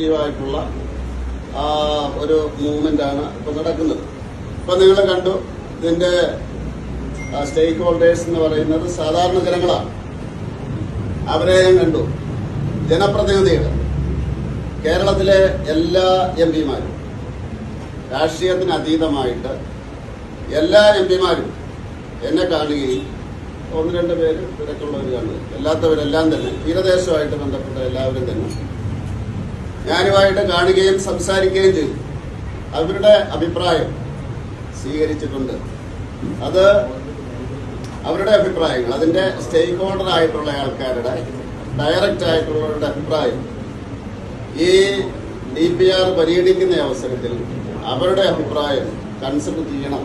പോസിറ്റീവായിട്ടുള്ള ഒരു മൂവ്മെന്റാണ് ഇപ്പൊ നടക്കുന്നത്. ഇപ്പൊ നിങ്ങൾ കണ്ടു ഇതിന്റെ സ്റ്റേക്ക് ഹോൾഡേഴ്സ് എന്ന് പറയുന്നത് സാധാരണ ജനങ്ങളാണ്. അവരെ ഞാൻ കണ്ടു. ജനപ്രതിനിധികൾ. കേരളത്തിലെ എല്ലാ എം പിമാരും രാഷ്ട്രീയത്തിന് അതീതമായിട്ട് എല്ലാ എം പിമാരും എന്നെ കാണുകയും ഒന്ന് രണ്ട് പേര് തിരക്കുള്ളവർ കാണുക അല്ലാത്തവരെല്ലാം തന്നെ തീരദേശവുമായിട്ട് ബന്ധപ്പെട്ട എല്ലാവരും തന്നെ ഞാനുമായിട്ട് കാണുകയും സംസാരിക്കുകയും ചെയ്തു. അവരുടെ അഭിപ്രായം സ്വീകരിച്ചിട്ടുണ്ട്. അത് അവരുടെ അഭിപ്രായങ്ങൾ അതിന്റെ സ്റ്റേക്ക് ഹോൾഡർ ആയിട്ടുള്ള ആൾക്കാരുടെ ഡയറക്റ്റ് ആയിട്ടുള്ളവരുടെ അഭിപ്രായം. ഈ ഡി പി ആർ പരിഗണിക്കുന്ന അവസരത്തിൽ അവരുടെ അഭിപ്രായം കൺസിഡർ ചെയ്യണം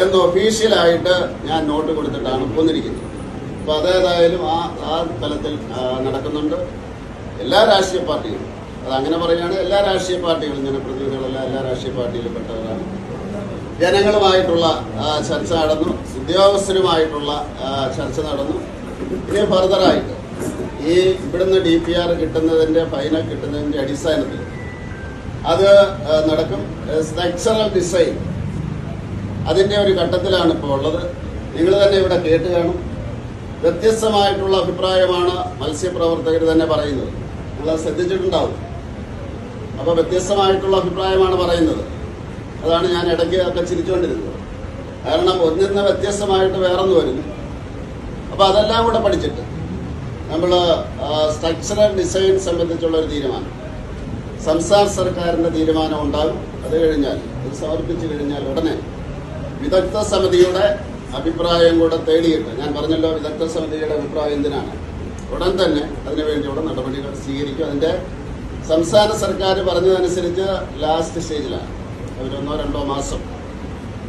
എന്ന് ഒഫീഷ്യലായിട്ട് ഞാൻ നോട്ട് കൊടുത്തിട്ടാണ് പോന്നിരിക്കുന്നത്. അപ്പോൾ അതേതായാലും ആ ആ തലത്തിൽ നടക്കുന്നുണ്ട്. എല്ലാ രാഷ്ട്രീയ പാർട്ടികളും അത് അങ്ങനെ പറയുകയാണ്. എല്ലാ രാഷ്ട്രീയ പാർട്ടികളും ജനപ്രതിനിധികളെല്ലാം എല്ലാ രാഷ്ട്രീയ പാർട്ടിയിലും പെട്ടവരാണ്. ജനങ്ങളുമായിട്ടുള്ള ചർച്ച നടന്നു. ഉദ്യോഗസ്ഥരുമായിട്ടുള്ള ചർച്ച നടന്നു. ഇനി ഫർദറായിട്ട് ഈ ഇവിടുന്ന് ഡി പി ആർ കിട്ടുന്നതിന്റെ ഫൈനൽ കിട്ടുന്നതിന്റെ അടിസ്ഥാനത്തിൽ അത് നടക്കും. സ്ട്രക്ചറൽ ഡിസൈൻ അതിന്റെ ഒരു ഘട്ടത്തിലാണ് ഇപ്പോൾ ഉള്ളത്. നിങ്ങൾ തന്നെ ഇവിടെ കേട്ട് കാണും. വ്യത്യസ്തമായിട്ടുള്ള അഭിപ്രായമാണ് മത്സ്യപ്രവർത്തകർ തന്നെ പറയുന്നത്. നിങ്ങൾ ശ്രദ്ധിച്ചിട്ടുണ്ടാവും. അപ്പോൾ വ്യത്യസ്തമായിട്ടുള്ള അഭിപ്രായമാണ് പറയുന്നത്. അതാണ് ഞാൻ ഇടയ്ക്ക് ഒക്കെ ചിരിച്ചുകൊണ്ടിരുന്നത്. കാരണം ഒന്നിൽ നിന്ന് വ്യത്യസ്തമായിട്ട് വേറൊന്ന് വരുന്നു അപ്പോൾ അതെല്ലാം കൂടെ പഠിച്ചിട്ട് നമ്മൾ സ്ട്രക്ചറൽ ഡിസൈൻ സംബന്ധിച്ചുള്ള ഒരു തീരുമാനം. സംസ്ഥാന സർക്കാരിന്റെ തീരുമാനം ഉണ്ടാകും. അത് കഴിഞ്ഞാൽ ഇത് സമർപ്പിച്ചു കഴിഞ്ഞാൽ ഉടനെ വിദഗ്ധ സമിതിയുടെ അഭിപ്രായം കൂടെ തേടിയിട്ട് ഞാൻ പറഞ്ഞല്ലോ വിദഗ്ധ സമിതിയുടെ അഭിപ്രായം എന്തിനാണ്? ഉടൻ തന്നെ അതിനുവേണ്ടിയുള്ള നടപടികൾ സ്വീകരിക്കും. അതിന്റെ സംസ്ഥാന സർക്കാർ പറഞ്ഞതനുസരിച്ച് ലാസ്റ്റ് സ്റ്റേജിലാണ് അവരൊന്നോ രണ്ടോ മാസം.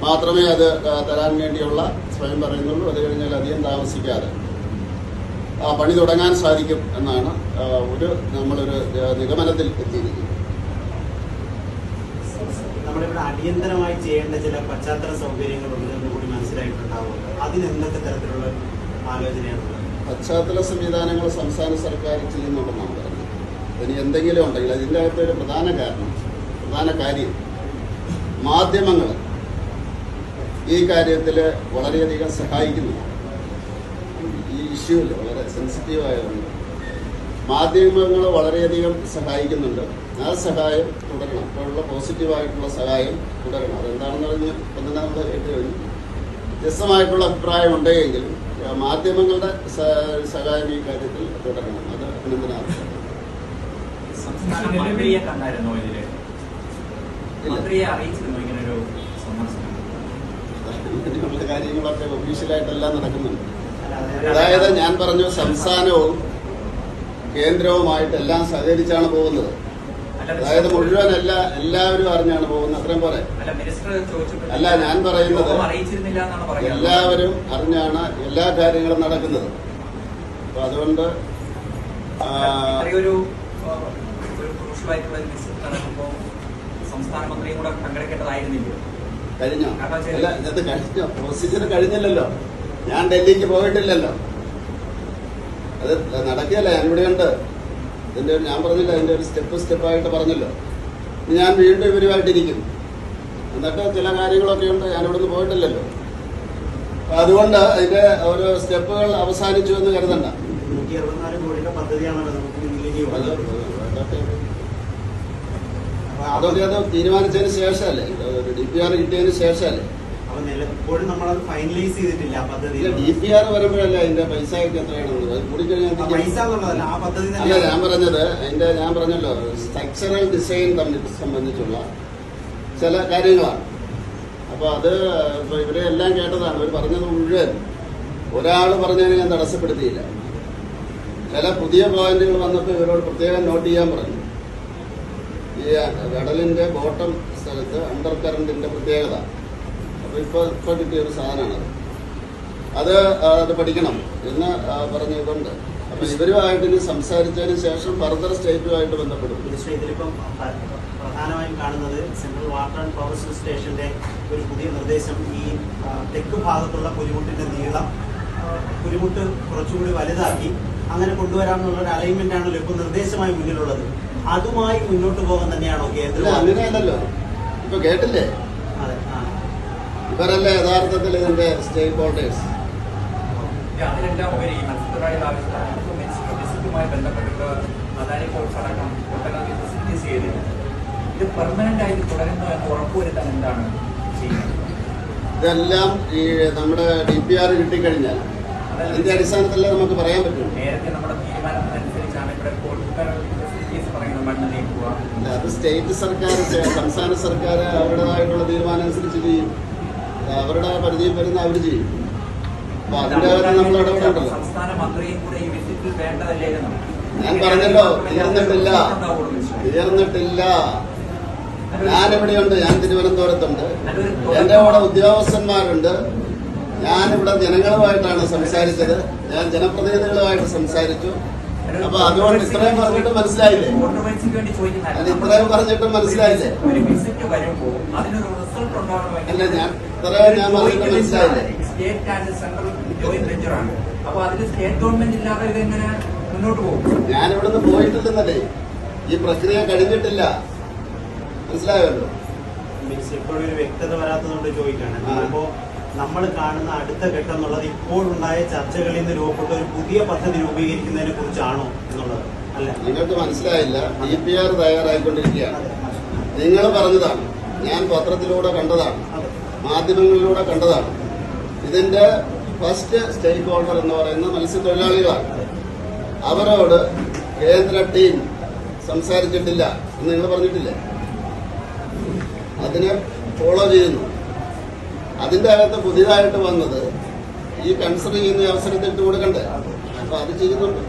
മാത്രമേ അത് തരാൻ വേണ്ടിയുള്ള സ്വയം പറയുന്നുള്ളൂ. അത് കഴിഞ്ഞാൽ അധികം താമസിക്കാതെ. ആ പണി തുടങ്ങാൻ സാധിക്കും എന്നാണ് ഒരു നമ്മളൊരു നിഗമനത്തിൽ എത്തിയിരിക്കുന്നത്. നമ്മളിവിടെ അടിയന്തരമായി ചെയ്യേണ്ട ചില പശ്ചാത്തല സൗകര്യങ്ങളുണ്ടെന്ന് കൂടി മനസ്സിലായിട്ടുണ്ടാവും. അതിന് എന്തൊക്കെ തരത്തിലുള്ള ആലോചനയാണ് പശ്ചാത്തല സംവിധാനങ്ങൾ സംസ്ഥാന സർക്കാർ ചെയ്യുന്നുണ്ടെന്നാണ് പറഞ്ഞത്. ഇനി എന്തെങ്കിലും ഉണ്ടെങ്കിൽ അതിന്റെ അകത്തൊരു പ്രധാന കാരണം പ്രധാന കാര്യം മാധ്യമങ്ങൾ ഈ കാര്യത്തിൽ വളരെയധികം സഹായിക്കുന്നു. ഈ ഇഷ്യൂവിൽ വളരെ സെൻസിറ്റീവായതുകൊണ്ട് മാധ്യമങ്ങൾ വളരെയധികം സഹായിക്കുന്നുണ്ട്. ആ സഹായം തുടരണം. അപ്പോഴുള്ള പോസിറ്റീവായിട്ടുള്ള സഹായം തുടരണം. അതെന്താണെന്ന് പറഞ്ഞ് ഇപ്പം നമ്മൾ കേട്ട് കഴിഞ്ഞു. വ്യത്യസ്തമായിട്ടുള്ള അഭിപ്രായം ഉണ്ടെങ്കിൽ ആ, മാധ്യമങ്ങളുടെ സഹായം ഈ കാര്യത്തിൽ തുടരണം. അത് അഭിനന്ദനാർഹം സംസ്ഥാന മന്ത്രിയെ കണ്ടായിരുന്നോ ഇതിൽ. മന്ത്രിയെ അറിയിച്ചിരുന്നു ഇങ്ങനൊരു സന്ദർശനം? അങ്ങനെയുള്ള കാര്യങ്ങളൊക്കെ ഒഫീഷ്യലായിട്ടെല്ലാം നടക്കുന്നുണ്ട്. അതായത് ഞാൻ പറഞ്ഞു സംസ്ഥാനവും കേന്ദ്രവുമായിട്ട് എല്ലാം സഹകരിച്ചാണ് പോകുന്നത്. അതായത് മുഴുവൻ എല്ലാ എല്ലാവരും അറിഞ്ഞാണ് പോകുന്നത്. അത്രയും പോലെ അല്ല ഞാൻ പറയുന്നത് എല്ലാവരും അറിഞ്ഞാണ് എല്ലാ കാര്യങ്ങളും നടക്കുന്നത്. അപ്പൊ അതുകൊണ്ട് ഒരു ക്രൂഷ്യലായിട്ടുള്ള ഒരു വിസിറ്റ് നടക്കുമ്പോൾ സംസ്ഥാന മന്ത്രിയും കൂടെ പങ്കെടുക്കേണ്ടതായിരുന്നില്ല കഴിഞ്ഞോ അല്ല ഇന്നത്തെ കഴിഞ്ഞോ? പ്രൊസീജിയർ കഴിഞ്ഞില്ലല്ലോ. ഞാൻ ഡൽഹിക്ക് പോയിട്ടില്ലല്ലോ. അത് നടക്കുകയല്ല ഞാൻ ഇവിടെ ഉണ്ട്. ഇതിന്റെ ഞാൻ പറഞ്ഞില്ല അതിന്റെ ഒരു സ്റ്റെപ്പ് സ്റ്റെപ്പായിട്ട് പറഞ്ഞല്ലോ. ഞാൻ വീണ്ടും ഇവരുമായിട്ടിരിക്കും. എന്നിട്ട് ചില കാര്യങ്ങളൊക്കെ ഉണ്ട്. ഞാൻ ഇവിടെ പോയിട്ടില്ലല്ലോ അതുകൊണ്ട് അതിന്റെ ഓരോ സ്റ്റെപ്പുകൾ അവസാനിച്ചു എന്ന് കരുതണ്ട. നൂറ്റി അറുപത്തിനാല് കോടിയുടെ പദ്ധതിയാണല്ലോ നമുക്ക് മുന്നിലേക്ക് അതൊക്കെ അത് തീരുമാനിച്ചതിന് ശേഷമല്ലേ? ഡി പി ആർ കിട്ടിയതിന് ശേഷമല്ലേ? അപ്പൊ നിലപ്പോഴും നമ്മളത് ഫൈനലൈസ് ചെയ്തിട്ടില്ല ആ പദ്ധതി. ഡി പി ആർ വരുമ്പോഴല്ലേ അതിന്റെ പൈസ എത്രയാണെന്ന് അത് കൂടിക്കഴിഞ്ഞാൽ പൈസ എന്നുള്ളതല്ല ആ പദ്ധതി അല്ല ഞാൻ പറഞ്ഞത് അതിന്റെ ഞാൻ പറഞ്ഞല്ലോ സ്ട്രക്ചറൽ ഡിസൈൻ തമ്മിൽ സംബന്ധിച്ചുള്ള ചില കാര്യങ്ങളാണ്. അപ്പൊ അത് ഇവരെ എല്ലാം കേട്ടതാണ്. ഇവർ പറഞ്ഞത് മുഴുവൻ. ഒരാൾ പറഞ്ഞതിനെ ഞാൻ തടസ്സപ്പെടുത്തിയില്ല. ചില പുതിയ പ്ലാന്റുകൾ വന്നപ്പോൾ ഇവരോട് പ്രത്യേകം നോട്ട് ചെയ്യാൻ പറഞ്ഞു. ഈ കടലിന്റെ ബോട്ടം സ്ഥലത്ത് അണ്ടർ കറണ്ടിന്റെ പ്രത്യേകത. അപ്പൊ ഇപ്പൊ ഇപ്പൊ കിട്ടിയ ഒരു സാധനമാണത് അത്. അത് പഠിക്കണം എന്ന് പറഞ്ഞു പറഞ്ഞതുകൊണ്ട് അപ്പൊ ഇവരുമായിട്ട് ഇനി സംസാരിച്ചതിന് ശേഷം ഫർദർ സ്റ്റേറ്റുമായിട്ട് ബന്ധപ്പെടും. പ്രധാനമായും കാണുന്നത് സെൻട്രൽ വാട്ടർ ആൻഡ് പവർ സ്റ്റേഷന്റെ ഒരു പുതിയ നിർദ്ദേശം. ഈ തെക്ക് ഭാഗത്തുള്ള കുരുമുട്ടിന്റെ നീളം കുരുമുട്ട് കുറച്ചുകൂടി വലുതാക്കി അങ്ങനെ കൊണ്ടുവരാമെന്നുള്ള ഒരു അലൈൻമെന്റ് ആണല്ലോ ഇപ്പൊ നിർദ്ദേശമായി മുന്നിലുള്ളത്. അതുമായി മുന്നോട്ട് പോകാൻ തന്നെയാണോ കേന്ദ്രം അങ്ങനെയല്ലല്ലോ ഇപ്പൊ കേട്ടില്ലേ? അതെ ആ. ഇവരല്ലേ യഥാർത്ഥത്തിൽ ഇതിന്റെ സ്റ്റേക്ക് ഹോൾഡേഴ്സ് ഇത് അതിനെല്ലാം ഉപരി ഈ മത്സ്യത്തൊഴിലാളികൾ ആവശ്യത്തിന് വിസിറ്റുമായി ബന്ധപ്പെട്ടിട്ട് അദാനി കോഴ്സ് അടക്കം ഒട്ടനവധി ഫെസിലിറ്റീസ് ചെയ്തിട്ടുണ്ട് ഇത് പെർമനന്റ് ആയിട്ട് തുടരുന്നു എന്ന് ഉറപ്പുവരുത്താൻ എന്താണ് ചെയ്യുന്നത്? ഇതെല്ലാം ഈ നമ്മുടെ ഡി പി ആർ കിട്ടിക്കഴിഞ്ഞാൽ അതിന്റെ അടിസ്ഥാനത്തിലേ നമുക്ക് പറയാൻ പറ്റും? അല്ല, അത് സ്റ്റേറ്റ് സർക്കാർ സംസ്ഥാന സർക്കാർ അവരുടേതായിട്ടുള്ള തീരുമാനം അനുസരിച്ച് ചെയ്യും. അവരുടെ പരിധിയിൽ വരുന്ന അവർ ചെയ്യും. അപ്പൊ അതിന്റെ നമ്മൾ ഇടപെടണ്ടല്ലോ ഞാൻ പറഞ്ഞല്ലോ തീർന്നിട്ടില്ല. തീർന്നിട്ടില്ല. ഞാനിവിടെയുണ്ട് ഞാൻ തിരുവനന്തപുരത്തുണ്ട്. എന്റെ കൂടെ ഉദ്യോഗസ്ഥന്മാരുണ്ട്. ഞാനിവിടെ ജനങ്ങളുമായിട്ടാണ് സംസാരിച്ചത്. ഞാൻ ജനപ്രതിനിധികളുമായിട്ട് സംസാരിച്ചു. അപ്പൊ അതുകൊണ്ട് ഇത്രയും പറഞ്ഞിട്ട് മനസ്സിലായില്ലേ. അത് ഇത്രയും പറഞ്ഞിട്ട് മനസ്സിലായില്ലേ? ഒരു വിസിറ്റ് വരുമ്പോൾ അതിനൊരു റിസൾട്ട് ഉണ്ടാവണമെങ്കിൽ അല്ല ഞാൻ ഇത്രയും ഞാൻ പറഞ്ഞിട്ട് മനസ്സിലായില്ലേ? ഞാനിവിടുന്ന് ആൻഡ് സെൻട്രൽ ജോയിന്റ് വെഞ്ചറാണ് അപ്പൊ അതിൽ സ്റ്റേറ്റ് ഗവൺമെന്റ് ഇല്ലാതെ എങ്ങനെ മുന്നോട്ട് പോകും? ഞാൻ ഇവിടുന്ന് പോയിട്ടില്ലെന്നല്ലേ? ഈ പ്രക്രിയ കഴിഞ്ഞിട്ടില്ല. മനസ്സിലായല്ലോ? മീൻസ് ഇപ്പോഴും ഒരു വ്യക്തത വരാത്തതുകൊണ്ട് ചോദിക്കാണ്. അപ്പോ നമ്മൾ കാണുന്ന അടുത്ത ഘട്ടം എന്നുള്ളത് ഇപ്പോഴുണ്ടായ ചർച്ചകളിൽ നിന്ന് രൂപപ്പെട്ട ഒരു പുതിയ പദ്ധതി രൂപീകരിക്കുന്നതിനെ കുറിച്ചാണോ എന്നുള്ളത് അല്ല? നിങ്ങൾക്ക് മനസ്സിലായില്ല ഡി പി ആർ തയ്യാറായിക്കൊണ്ടിരിക്കുകയാണ്. നിങ്ങൾ പറഞ്ഞതാണ് ഞാൻ പത്രത്തിലൂടെ കണ്ടതാണ് മാധ്യമങ്ങളിലൂടെ കണ്ടതാണ്. ഇതിന്റെ ഫസ്റ്റ് സ്റ്റേക്ക് ഹോൾഡർ എന്ന് പറയുന്ന മത്സ്യത്തൊഴിലാളികളാണ്. അവരോട് കേന്ദ്ര ടീം സംസാരിച്ചിട്ടില്ല എന്ന് നിങ്ങൾ പറഞ്ഞിട്ടില്ലേ? അതിനെ ഫോളോ ചെയ്യുന്നു. അതിന്റെ അകത്ത് പുതിയതായിട്ട് വന്നത് ഈ കൺസിഡർ ചെയ്യുന്ന അവസരത്തിൽ കൊടുക്കണ്ടേ? അപ്പൊ അത് ചെയ്യുന്നുണ്ട്.